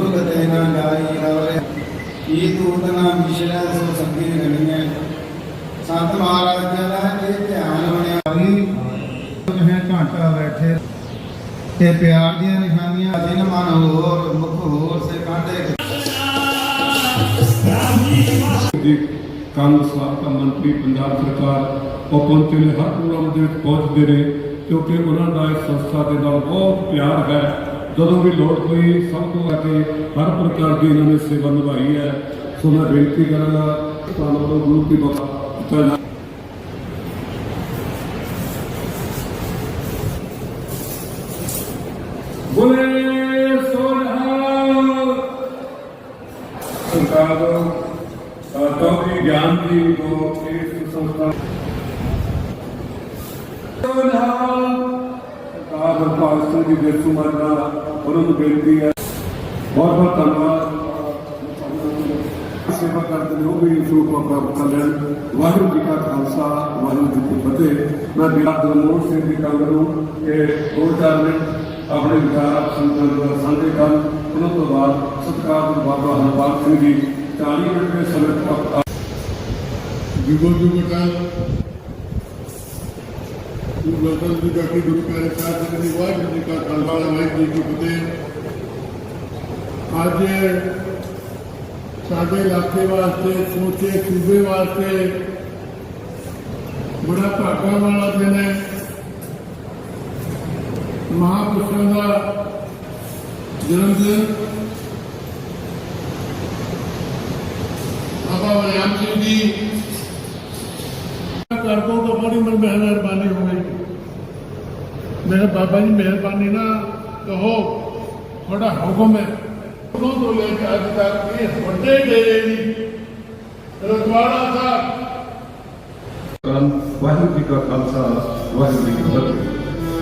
ਦੁਰਗਤ ਹੈ ਨਾ ਜਾਈ ਰਵਰੇ ਇਹ ਸੰਤ ਮਹਾਰਾਜ ਜੀ ਦਾ ਇਹ ਧਿਆਨ ਬਣਿਆ ਵੀ ਹੈ ਘਾਟਾ ਬੈਠੇ ਤੇ ਪਿਆਰ ਦੀਆਂ ਨਿਸ਼ਾਨੀਆਂ ਜਿਨ ਮਨ ਹੋਰ ਮੁਖ ਹੋਰ ਸੇ ਕਾਂਡੇ ਜੀ ਕਾਂਗਰਸ ਸਾਬਕਾ ਮੰਤਰੀ ਪੰਜਾਬ ਸਰਕਾਰ ਉਹ ਪਹੁੰਚੇ ਨੇ ਹਰ ਪ੍ਰੋਗਰਾਮ ਦੇ ਵਿੱਚ ਪਹੁੰਚਦੇ ਨੇ ਕਿਉਂਕਿ ਉਹਨਾਂ ਦਾ ਇਸ ਸੰਸਥਾ ਦੇ ਨਾਲ ਬਹੁਤ ਪਿਆਰ ਹੈ। ਜਦੋਂ ਵੀ ਲੋੜ ਪਈ ਸਭ ਤੋਂ ਅੱਗੇ ਹਰ ਪ੍ਰਕਾਰ ਦੀ ਇਹਨਾਂ ਨੇ ਸੇਵਾ ਨਿਭਾਈ ਹੈ। ਸੋ ਮੈਂ ਬੇਨਤੀ ਕਰਾਂਗਾ ਤੁਹਾਨੂੰ ਵੱਲੋਂ ਗੁਰੂ ਕੀ ਬਖਸ਼ਿਸ਼ ਬੋਲੇ ਸੋਨਹਾਲ ਸਰਕਾਰ ਚੌਧਰੀ ਗਿਆਨ ਦੀ ਨੂੰ ਇਸ ਸੰਸਥਾ ਸੋਨਹਾਲ ਸਰਕਾਰ ਪਾਕਿਸਤਾਨ ਦੀ ਦੇਸੂ ਮਾਰਨਾ ਉਹਨਾਂ ਨੂੰ ਬੇਨਤੀ ਹੈ। ਬਹੁਤ ਬਹੁਤ ਧੰਨਵਾਦ। ਸੇਵਾ ਕਰਦੇ ਨੇ ਉਹ ਵੀ ਸ਼ੁਰੂ ਪ੍ਰਾਪਤ ਕਰ ਲੈਣ। ਵਾਹਿਗੁਰੂ ਜੀ ਕਾ ਖਾਲਸਾ, ਵਾਹਿਗੁਰੂ ਜੀ ਕੀ ਫਤਿਹ। ਮੈਂ ਬਿਆਦ ਦਰਮੋਰ ਸਿੰਘ ਜੀ ਕੰਗ ਨੂੰ ਕਿ ਦੋ ਚਾਰ ਮਿੰਟ ਆਪਣੇ ਵਿਚਾਰ ਸੰਗਤ ਦਾ ਸਾਂਝੇ ਕਰਨ। ਉਹਨਾਂ ਤੋਂ ਬਾਅਦ ਸਤਿਕਾਰ ਬਾਬਾ ਹਰਪਾਲ ਸਿੰਘ ਜੀ 40 ਮਿੰਟ ਦੇ ਸਮੇਂ ਤੱਕ ਜੁਗੋ ਜੁਗਟਾਲ ਗੁਰੂ ਦੀ ਗੱਡੀ ਗੁਰੂ ਪਿਆਰੇ ਸਾਹਿਬ ਜੀ ਦੀ ਵਾਹਿਗੁਰੂ ਜੀ ਕਾ ਖਾਲਸਾ ਵਾਹਿਗੁਰੂ ਜੀ ਕੀ ਫਤਿਹ ਅੱਜ ਸਾਡੇ ਇਲਾਕੇ ਵਾਸਤੇ ਸੋਚੇ ਸੂਬੇ ਵਾਸਤੇ ਬੜਾ ਭਾਗਾਂ ਵਾਲਾ ਦਿਨ ਹੈ ਮਹਾਂਪੁਰਸ਼ਾਂ ਦਾ ਜਨਮ ਦਿਨ ਬਾਬਾ ਵਰਿਆਮ ਸਿੰਘ ਜੀ ਕਰ ਮੇਰੇ ਬਾਬਾ ਜੀ ਮਿਹਰਬਾਨੀ ਨਾ ਕਹੋ ਤੁਹਾਡਾ ਹੁਕਮ ਹੈ। ਉਦੋਂ ਤੋਂ ਲੈ ਕੇ ਅੱਜ ਤੱਕ ਇਹ ਵੱਡੇ ਡੇਰੇ ਦੀ ਰਤਵਾੜਾ ਸਾਹਿਬ। ਕਰਨ ਵਾਹਿਗੁਰੂ ਜੀ ਕਾ ਖਾਲਸਾ ਵਾਹਿਗੁਰੂ ਜੀ ਕੀ